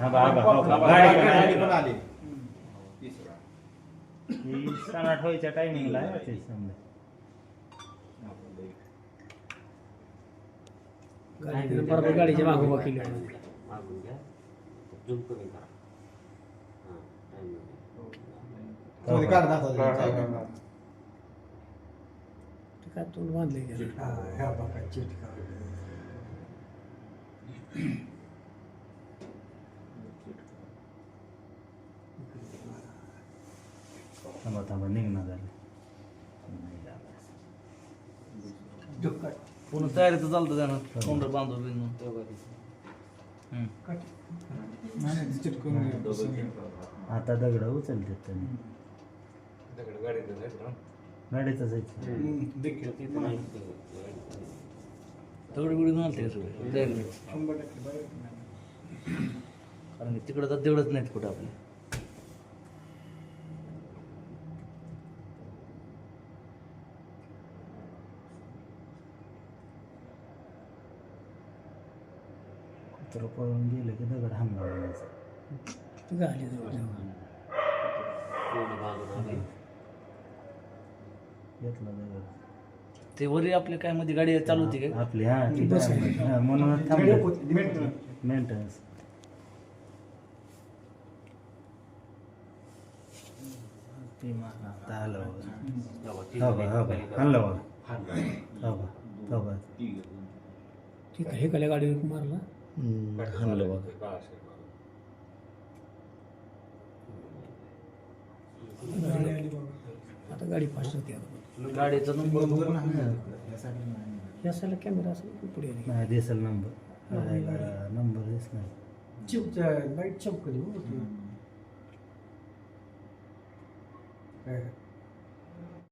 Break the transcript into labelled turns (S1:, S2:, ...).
S1: हा, हो, ही. व्हायच्या टायमिंगला
S2: गाडीच्या मागोबा केली
S3: मागून घ्या. झूम कमी करा हां टाइम
S4: तो ते काढ दाखव
S1: हा, हा, हा, हा.
S2: ते काय तोंड बांधले गेलं
S1: थांबा थांबा निघणं झालं.
S5: पूर्ण तयारी तर चालतं त्यानं तोंड बांधून बिंदून
S1: आता दगड उचलतात त्यांनी गाडीतच आहे
S5: दगड बिगड घालते सगळे कारण की तिकडं तर तेवढंच नाहीत कुठं आपले
S1: कुत्र पळून गेलं की दगड
S3: बाजून आली
S1: घेतला दगड.
S5: ते वरी आपले काय मध्ये गाडी चालू होती काय?
S1: आपली हा. हा, थांबले. मेंटेनन्स. हो हो. हो हो.
S2: ठीक आहे हे कल्या गाडी मारला.
S1: बघा.
S2: आता गाडी फास्ट होती आता.
S5: गाडीचा नंबर
S2: या साईडला कॅमेरा असेल पुढे.
S1: नाही दिसेल नंबर नंबर दिस नाही
S2: लाइट चमकली हो ती.